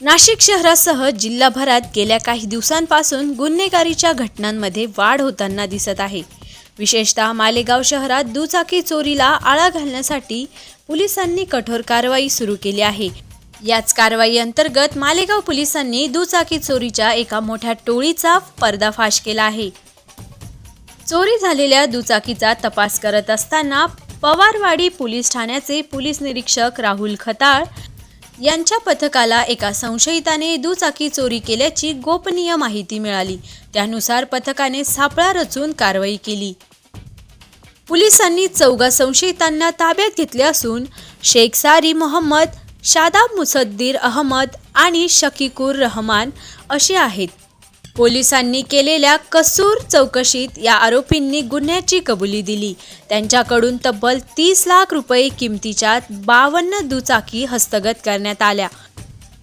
नाशिक शहरासह जिल्हाभरात गेल्या काही दिवसांपासून गुन्हेगारीच्या घटनांमध्ये वाढ होताना दिसत आहे. विशेषतः मालेगाव शहरात दुचाकी चोरीला आळा घालण्यासाठी पोलिसांनी कठोर कारवाई सुरू केली आहे. याच कारवाई अंतर्गत मालेगाव पोलिसांनी दुचाकी चोरीच्या एका मोठ्या टोळीचा पर्दाफाश केला आहे. चोरी झालेल्या दुचाकीचा तपास करत असताना पवारवाडी पोलीस ठाण्याचे पोलीस निरीक्षक राहुल खताळ यांच्या पथकाला एका संशयिताने दुचाकी चोरी केल्याची गोपनीय माहिती मिळाली. त्यानुसार पथकाने सापळा रचून कारवाई केली. पोलिसांनी चौघा संशयितांना ताब्यात घेतले असून शेख सारी मोहम्मद शादाब मुसद्दीर अहमद आणि शकीकुर रहमान असे आहेत. पोलिसांनी केलेल्या कसूर चौकशीत या आरोपींनी गुन्ह्याची कबुली दिली. त्यांच्याकडून तब्बल तीस लाख रुपये किमतीच्या बावन्न दुचाकी हस्तगत करण्यात आल्या.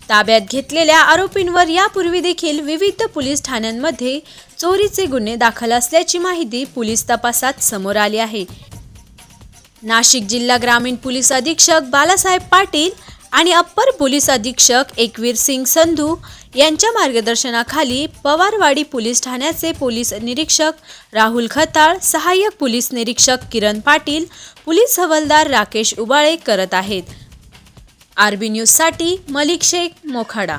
ताब्यात घेतलेल्या आरोपींवर यापूर्वी देखील विविध पोलीस ठाण्यांमध्ये चोरीचे गुन्हे दाखल असल्याची माहिती पोलीस तपासात समोर आली आहे. नाशिक जिल्हा ग्रामीण पोलीस अधीक्षक बालासाहेब पाटील आणि अप्पर पोलीस अधीक्षक एकवीर सिंग संधू यांच्या मार्गदर्शनाखाली पवारवाडी पोलीस ठाण्याचे पोलीस निरीक्षक राहुल खताळ सहाय्यक पोलीस निरीक्षक किरण पाटील पोलीस हवालदार राकेश उबाळे करत आहेत. आरबी न्यूजसाठी मलिक शेख मोखाडा.